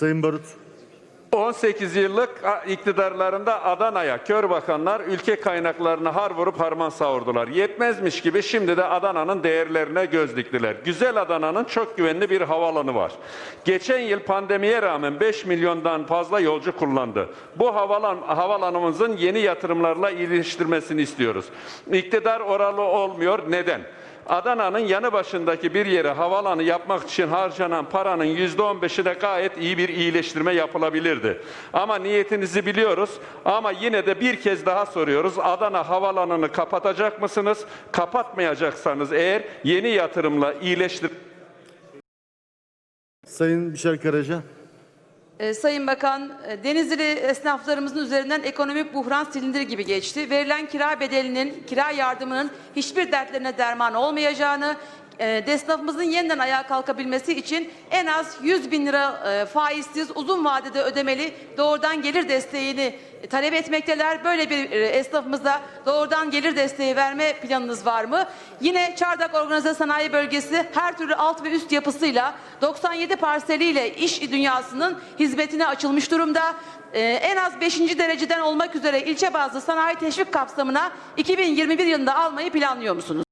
Sayın Barut. 18 yıllık iktidarlarında Adana'ya kör bakanlar ülke kaynaklarını har vurup harman savurdular. Yetmezmiş gibi şimdi de Adana'nın değerlerine göz diktiler. Güzel Adana'nın çok güvenli bir havalanı var. Geçen yıl pandemiye rağmen 5 milyondan fazla yolcu kullandı. Bu havalan, havalanımızın yeni yatırımlarla iyileştirmesini istiyoruz. İktidar oralı olmuyor. Neden? Adana'nın yanı başındaki bir yere havalanı yapmak için harcanan paranın yüzde on de gayet iyi bir iyileştirme yapılabilirdi. Ama niyetinizi biliyoruz ama yine de bir kez daha soruyoruz. Adana havalanını kapatacak mısınız? Kapatmayacaksanız eğer yeni yatırımla iyileştir Sayın Bişar Karaca. Ee, Sayın Bakan, e, Denizli esnaflarımızın üzerinden ekonomik buhran silindir gibi geçti. Verilen kira bedelinin, kira yardımının hiçbir dertlerine derman olmayacağını, e, yeniden ayağa kalkabilmesi için en az 100 bin lira e, faizsiz uzun vadede ödemeli doğrudan gelir desteğini talep etmekteler. Böyle bir e, esnafımıza doğrudan gelir desteği verme planınız var mı? Yine Çardak Organize Sanayi Bölgesi her türlü alt ve üst yapısıyla 97 parseliyle iş dünyasının hizmetine açılmış durumda. Ee, en az 5. dereceden olmak üzere ilçe bazlı sanayi teşvik kapsamına 2021 yılında almayı planlıyor musunuz?